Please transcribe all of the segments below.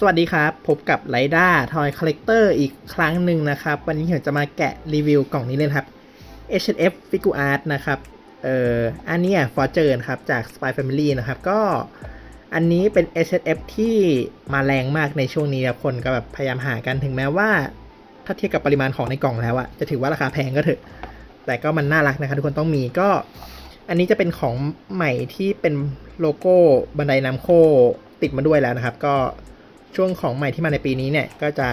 สวัสดีครับ พบกับไ i ด้าทอยคอลเลกเตอร์อีกครั้งหนึ่งนะครับ วันนี้ผมจะมาแกะรีวิวกล่องนี้เลยครับ H&F Figure Art นะครับเอ่ออันนี้ฟอร์เจอร์ครับจาก Spy Family นะครับ ก็อันนี้เป็น H&F ที่มาแรงมากในช่วงนี้ครับคนก็แบบพยายามหากันถึงแม้ว่า ถ้าเทียบกับปริมาณของในกล่องแล้วอะจะถือว่าราคาแพงก็เถอะแต่ก็มันน่ารักนะครับทุกคนต้องมีก็ อันนี้จะเป็นของใหม่ที่เป็นโลโก้บันไดน้ำโคติดมาด้วยแล้วนะครับ ก็ ช่วงของใหม่ที่มาในปีนี้เนี่ย ก็จะ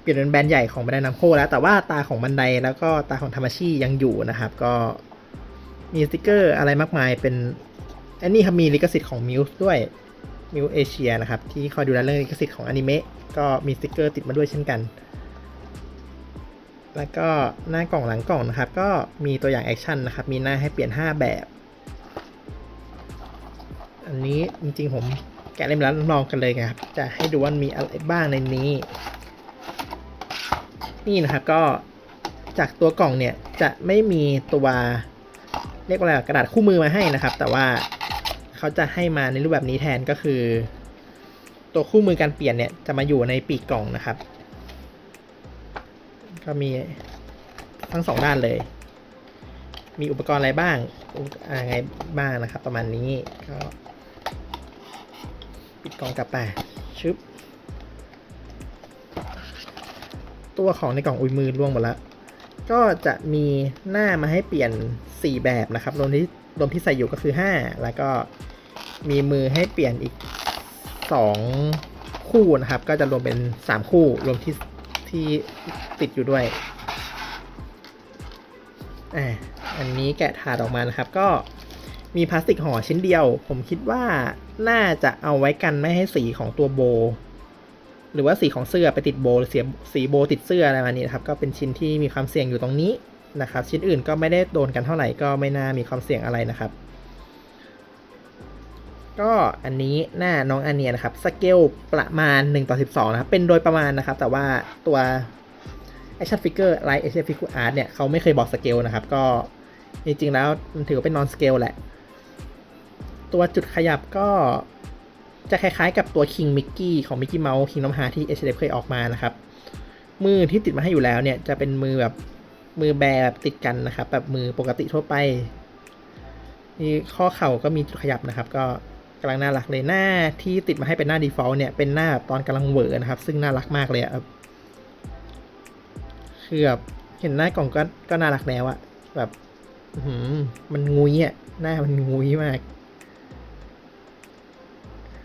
เปลี่ยนเป็นแบรนด์ใหญ่ของบันไดน้ำโคแล้ว แต่ว่าตาของบันไดแล้วก็ตาของธรรมชียังอยู่นะครับ ก็มีสติกเกอร์อะไรมากมายเป็นอันนี้ครับมีลิขสิทธิ์ของมิวส์ด้วยมิวเอเชียนะครับ ที่คอยดูแลเรื่องลิขสิทธิ์ของอนิเมะก็มีสติกเกอร์ติดมาด้วยเช่นกัน แล้วก็หน้ากล่องหลังกล่องนะครับ ก็มีตัวอย่างแอคชั่นนะครับ มีหน้าให้เปลี่ยน 5 แบบ อันนี้จริงๆผม แกะเล่มล้วลองกันเลยครับ จะให้ดูว่ามีอะไรบ้างในนี้ นี่นะครับก็จากตัวกล่องเนี่ยจะไม่มีตัวเรียกว่าอะไรกระดาษคู่มือมาให้นะครับ แต่ว่าเขาจะให้มาในรูปแบบนี้แทนก็คือ ตัวคู่มือการเปลี่ยนเนี่ยจะมาอยู่ในปีกกล่องนะครับ ก็มีทั้งสองด้านเลย มีอุปกรณ์อะไรบ้างอุปอะไรบ้างนะครับ ประมาณนี้ก็ ปิดกล่องกลับไปชึบตัวของในกล่องอุยมือร่วงหมดแล้วก็จะมีหน้ามาให้เปลี่ยน 4 แบบนะครับรวมที่รวมที่ใส่อยู่ก็คือ 5 แล้วก็มีมือให้เปลี่ยนอีก 2 คู่นะครับ ก็จะรวมเป็น 3 คู่รวมที่ที่ติดอยู่ด้วยอ่าอันนี้แกะถาดออกมานะครับ ก็ มีพลาสติกห่อชิ้นเดียว ผมคิดว่าน่าจะเอาไว้กันไม่ให้สีของตัวโบ หรือว่าสีของเสื้อไปติดโบหรือเสียสีโบติดเสื้ออะไรมานี้นะครับก็เป็นชิ้นที่มีความเสี่ยงอยู่ตรงนี้นะครับ ชิ้นอื่นก็ไม่ได้โดนกันเท่าไหร่ก็ไม่น่ามีความเสี่ยงอะไรนะครับ ก็อันนี้หน้าน้องอันเนียนะครับสเกลประมาณ1ต่อ12 นะครับ เป็นโดยประมาณนะครับ แต่ว่าตัว Action Figure Light Action Figure Art เนี่ยเขาไม่เคยบอกสเกลนะครับ ก็จริงๆแล้วมันถือว่าเป็น non scale แหละ ตัวจุดขยับก็จะคล้ายๆกับตัว King Mickey ของ Mickey Mouse King น้ำฮาที่ H&F เดเคยออกมานะครับ มือที่ติดมาให้อยู่แล้วเนี่ยจะเป็นมือแบบมือแบแบบติดกันนะครับ แบบมือปกติทั่วไปนี่ข้อเข่าก็มีจุดขยับนะครับ ก็กำลังน่ารักเลยหน้าที่ติดมาให้เป็นหน้า default เนี่ยเป็นหน้าตอนกำลังเหวอนะครับ ซึ่งน่ารักมากเลยอะครับคือแบบเห็นหน้ากล่องก็ก็น่ารักแล้วอะแบบมันงุยอะหน้ามันงุยมาก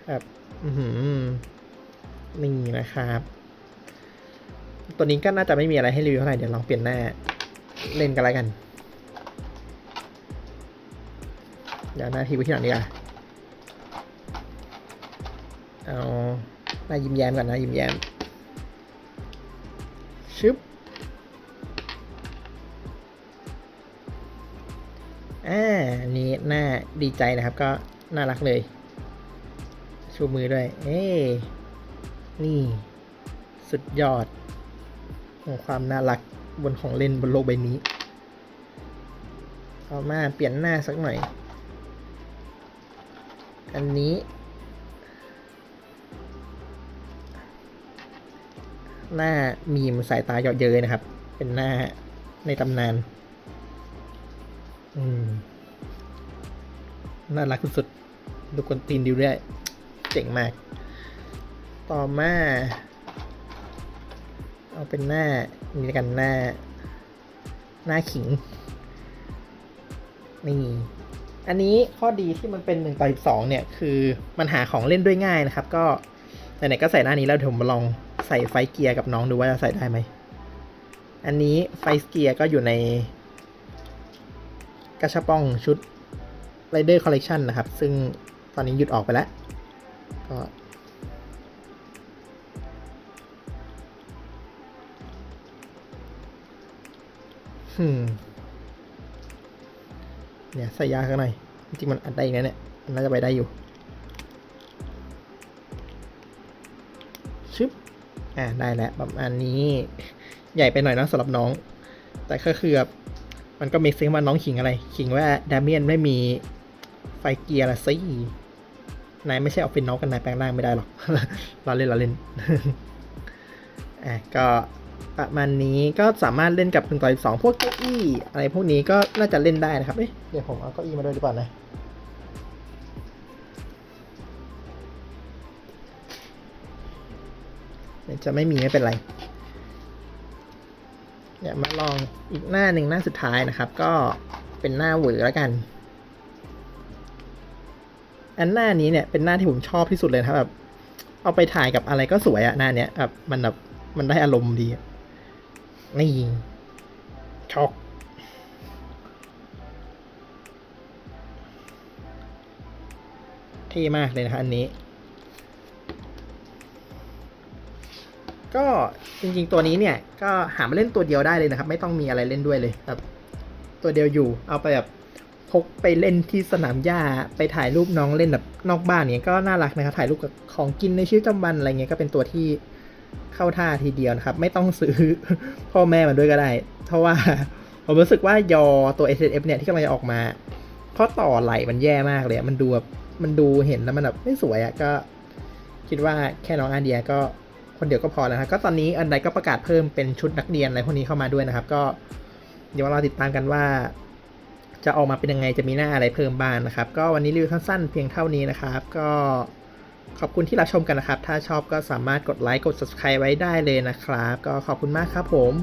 แบบนี่นะครับ ตัวนี้ก็น่าจะไม่มีอะไรให้รีวิวเท่าไหร่เดี๋ยวลองเปลี่ยนหน้า เล่นกันแล้วกัน เดี๋ยวหน้าทีไว้ที่หลังดีกว่าเอาหน้ายิ้มแย้มก่อนนะยิ้มแย้มชึบอ่าอันนี้หน้าดีใจนะครับ ก็น่ารักเลย ชูมือด้วย เอ้นี่ สุดยอด ของความน่ารักบนของเล่นบนโลกใบนี้ เอามาเปลี่ยนหน้าสักหน่อย อันนี้ หน้ามีมสายตาเยาะเย้ยนะครับ เป็นหน้าในตำนาน อืม น่ารักสุดๆดูคนตีนดีด้วย เจ๋งมาก ต่อมา เอาเป็นหน้านี่กันหน้า หน้าขิง นี่ อันนี้ข้อดีที่มันเป็นหนึ่งต่อสิบสองเนี่ย คือมันหาของเล่นด้วยง่ายนะครับ ก็ไหนๆก็ใส่หน้านี้แล้วเดี๋ยวผมมาลองใส่ไฟเกียร์กับน้องดูว่าจะใส่ได้ไหม อันนี้ไฟเกียร์ก็อยู่ในกระชับป้องชุด Rider Collection นะครับ ซึ่งตอนนี้หยุดออกไปแล้ว ก็ฮึมเนี่ยใส่ยาข้างในจริงมันอัดได้อีกนะเนี่ยมันน่าจะไปได้อยู่ชึบอ่าได้แล้วประมาณนี้ ใหญ่ไปหน่อยนะสำหรับน้อง แต่ก็คือแบบมันก็มีซิงว่าน้องขิงอะไร ขิงว่าดาเมียนไม่มีไฟเกียร์ละสิ นายไม่ใช่ออฟฟิศนอกกันนายแปลงร่างไม่ได้หรอกเราเล่นเราเล่นอะก็ประมาณนี้ก็สามารถเล่นกับหนึ่งต่อสองพวกเก้าอี้อะไรพวกนี้ก็น่าจะเล่นได้นะครับ เอ๊ะเดี๋ยวผมเอาเก้าอี้มาด้วยดีกว่านะจะไม่มีไม่เป็นไรเดี๋ยวมาลองอีกหน้าหนึ่งหน้าสุดท้ายนะครับ ก็เป็นหน้าเหวอแล้วกัน อันหน้านี้เนี่ยเป็นหน้าที่ผมชอบที่สุดเลยนะครับแบบ เอาไปถ่ายกับอะไรก็สวยอะหน้าเนี้ยแบบมันแบบมันได้อารมณ์ดีนี่ช็อกเท่มากเลยนะครับอันนี้ ก็จริง ๆ ตัวนี้เนี่ย ก็หามาเล่นตัวเดียวได้เลยนะครับ ไม่ต้องมีอะไรเล่นด้วยเลยแบบตัวเดียวอยู่เอาไปแบบ พกไปเล่นที่สนามหญ้าไปถ่ายรูปน้องเล่นแบบนอกบ้านเนี่ยก็น่ารักนะครับถ่ายรูปกับของกินในชีวิตประจำวันอะไรเงี้ยก็เป็นตัวที่เข้าท่าทีเดียวนะครับ ไม่ต้องซื้อพ่อแม่มันด้วยก็ได้ เพราะว่าผมรู้สึกว่ายอตัว S F เนี่ยที่กำลังจะออกมาข้อต่อไหลมันแย่มากเลยมันดูแบบมันดูเห็นแล้วมันแบบไม่สวยอะ่ะก็ คิดว่าแค่น้องอาเดียก็คนเดียวก็พอแล้วครับก็ตอนนี้อันใดก็ประกาศเพิ่มเป็นชุดนักเรียนอะไรพวกนี้เข้ามาด้วยนะครับ ก็เดี๋ยวเราติดตามกันว่า จะออกมาเป็นยังไงจะมีหน้าอะไรเพิ่มบ้างนะครับ ก็วันนี้รีวิวสั้นๆเพียงเท่านี้นะครับ ก็ขอบคุณที่รับชมกันนะครับ ถ้าชอบก็สามารถกดไลค์กด subscribe ไว้ได้เลยนะครับ ก็ขอบคุณมากครับผม